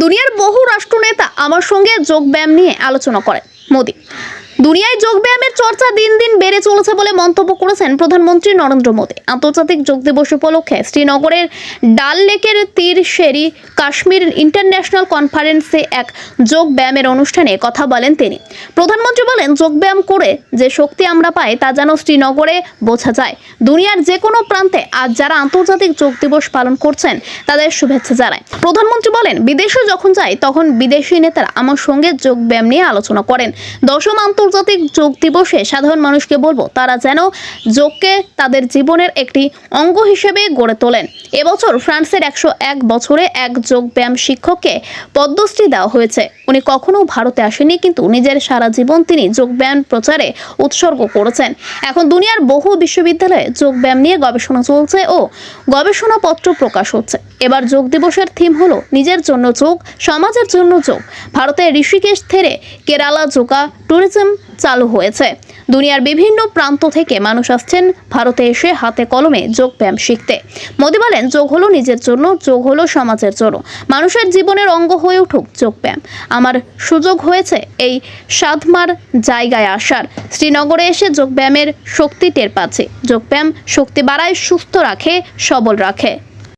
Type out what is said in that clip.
দুনিয়ার বহু রাষ্ট্রনেতা আমার সঙ্গে যোগব্যায়াম নিয়ে আলোচনা করেন। মোদী। দুনিয়ায় যোগব্যায়ামের চর্চা দিন দিন বেড়ে চলেছে বলে মন্তব্য করেছেন প্রধানমন্ত্রী নরেন্দ্র মোদী। আন্তর্জাতিক যোগ দিবস উপলক্ষে শ্রীনগরের ডাল লেকের তীর শেরি কাশ্মীর ইন্টারন্যাশনাল কনফারেন্সে এক যোগ ব্যায়ামের অনুষ্ঠানে কথা বলেন তিনি। প্রধানমন্ত্রী বলেন যোগব্যায়াম করে যে শক্তি আমরা পাই তা যেন শ্রীনগরে বোঝা যায়। দুনিয়ার যে কোনো প্রান্তে আজ যারা আন্তর্জাতিক যোগ দিবস পালন করছেন, তাদের শুভেচ্ছা জানায়। প্রধানমন্ত্রী বলেন বিদেশে যখন যাই, তখন বিদেশি নেতারা আমার সঙ্গে যোগ ব্যায়াম নিয়ে আলোচনা করেন। দশম আন্তর্জাতিক যোগ দিবসে সাধারণ মানুষকে বলব, তারা যেন যোগকে তাদের জীবনের একটি অঙ্গ হিসেবে গড়ে তোলেন। এবছর ফ্রান্সের একশো এক বছরে এক যোগ ব্যায়াম শিক্ষককে পদ্মশ্রী দেওয়া হয়েছে। উনি কখনো ভারতে আসেনি কিন্তু নিজের সারা জীবন তিনি যোগব্যায়াম প্রচারে উৎসর্গ করেছেন। এখন দুনিয়ার বহু বিশ্ববিদ্যালয়ে যোগব্যায়াম নিয়ে গবেষণা চলছে ও গবেষণাপত্র প্রকাশ হচ্ছে। এবার যোগ দিবসের থিম হলো নিজের জন্য যোগ, সমাজের জন্য যোগ। ভারতের ঋষিকেশ থেরে কেরালা যোগা, ট্যুরিজম চালু হয়েছে। দুনিয়ার বিভিন্ন প্রান্ত থেকে মানুষ আসছেন। ভারতে এসে হাতে কলমে যোগ ব্যায়াম শিখতে। মোদি বলেন, যোগ হলো নিজের জন্য, যোগ হলো সমাজের জন্য। মানুষের জীবনের অঙ্গ হয়ে উঠুক যোগ ব্যায়াম। আমার সুযোগ হয়েছে এই সাধমার জায়গায় আসার। শ্রীনগরে এসে যোগ ব্যায়ামের শক্তি টের পাচ্ছে। যোগ ব্যায়াম শক্তি বাড়ায় সুস্থ রাখে, সবল রাখে।